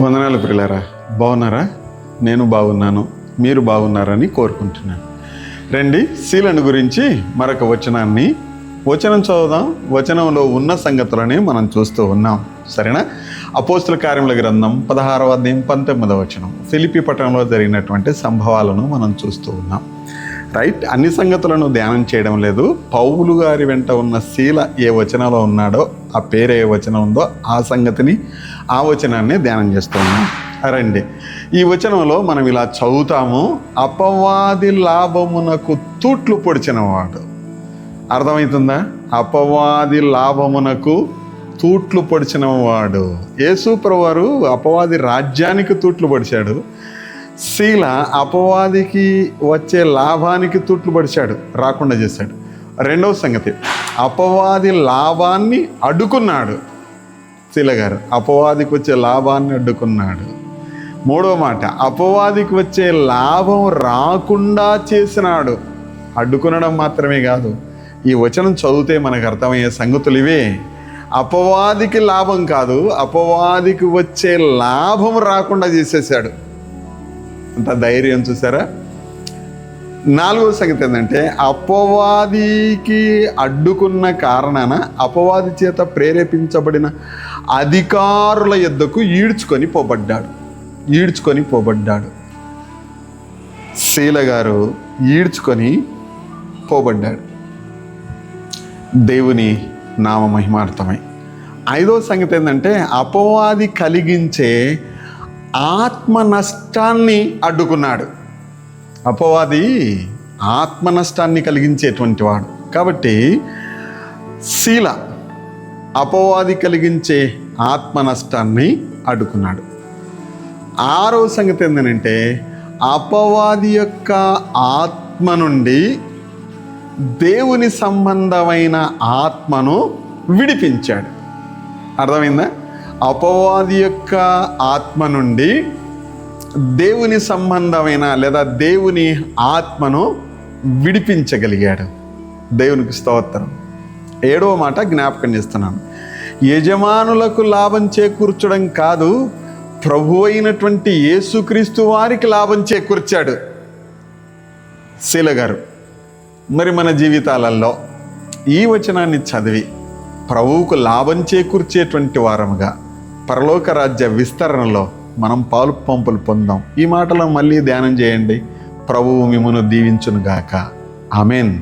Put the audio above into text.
వందనాలు ప్రిలారా బాగున్నారా? నేను బాగున్నాను. మీరు బాగున్నారని కోరుకుంటున్నాను. రండి శీలను గురించి మరొక వచనాన్ని వచనం చదువుదాం. వచనంలో ఉన్న సంగతులని మనం చూస్తూ ఉన్నాం. సరేనా? అపోస్తుల కార్యముల గ్రంథం పదహారవ అధ్యాయం పంతొమ్మిదవ వచనం. ఫిలిపి పట్టణంలో జరిగినటువంటి సంభవాలను మనం చూస్తూ ఉన్నాం. రైట్ అన్ని సంగతులను ధ్యానం చేయడం లేదు. పౌలు గారి వెంట ఉన్న శీల ఏ వచనంలో ఉన్నాడో ఆ పేరు ఏ వచనం ఉందో ఆ సంగతిని ఆ వచనాన్ని ధ్యానం చేస్తూ ఉన్నాం. రండి. ఈ వచనంలో మనం ఇలా చదువుతాము అపవాది లాభమునకు తూట్లు పొడిచినవాడు. అర్థమవుతుందా? అపవాది లాభమునకు తూట్లు పొడిచిన వాడు యేసుప్రవారు అపవాది రాజ్యానికి తూట్లు పొడిచాడు. శీల అపవాదికి వచ్చే లాభానికి తూట్లు పడిచాడు రాకుండా చేశాడు. రెండవ సంగతి అపవాది లాభాన్ని అడ్డుకున్నాడు. శీల గారు అపవాదికి వచ్చే లాభాన్ని అడ్డుకున్నాడు. మూడవ మాట అపవాదికి వచ్చే లాభం రాకుండా చేసినాడు. అడ్డుకునడం మాత్రమే కాదు ఈ వచనం చదివితే మనకు అర్థమయ్యే సంగతులు ఇవే. అపవాదికి లాభం కాదు అపవాదికి వచ్చే లాభం రాకుండా చేసేసాడు అంత ధైర్యం చూసారా? నాలుగో సంగతి ఏంటంటే అపవాదికి అడ్డుకున్న కారణాన అపవాది చేత ప్రేరేపించబడిన అధికారుల యుద్ధకు ఈడ్చుకొని పోబడ్డాడు. ఈడ్చుకొని పోబడ్డాడు. శీల గారు ఈడ్చుకొని పోబడ్డాడు. దేవుని నామ మహిమార్థమై ఐదో సంగతి ఏంటంటే అపవాది కలిగించే ఆత్మ నష్టాన్ని అడ్డుకున్నాడు. అపవాది ఆత్మ నష్టాన్ని కలిగించేటువంటి వాడు. కాబట్టి శీల అపవాది కలిగించే ఆత్మ నష్టాన్ని అడ్డుకున్నాడు. ఆరో సంగతి ఏంటంటే అపవాది యొక్క ఆత్మ నుండి దేవుని సంబంధమైన ఆత్మను విడిపించాడు. అర్థమైందా? అపవాది యొక్క ఆత్మ నుండి దేవుని సంబంధమైన లేదా దేవుని ఆత్మను విడిపించగలిగాడు. దేవునికి స్తోత్రం. ఏడవ మాట జ్ఞాపకం చేస్తున్నాను. యజమానులకు లాభం చేకూర్చడం కాదు ప్రభు అయినటువంటి యేసుక్రీస్తు వారికి లాభం చేకూర్చాడు. శీల గారు మరి మన జీవితాలలో ఈ వచనాన్ని చదివి ప్రభువుకు లాభం చేకూర్చేటువంటి వారముగా పరలోక రాజ్య విస్తరణలో మనం పాలు పంపులు పొందాం. ఈ మాటలో మళ్ళీ ధ్యానం చేయండి. ప్రభువు మిమ్మను దీవించునుగాక. ఆమెన్.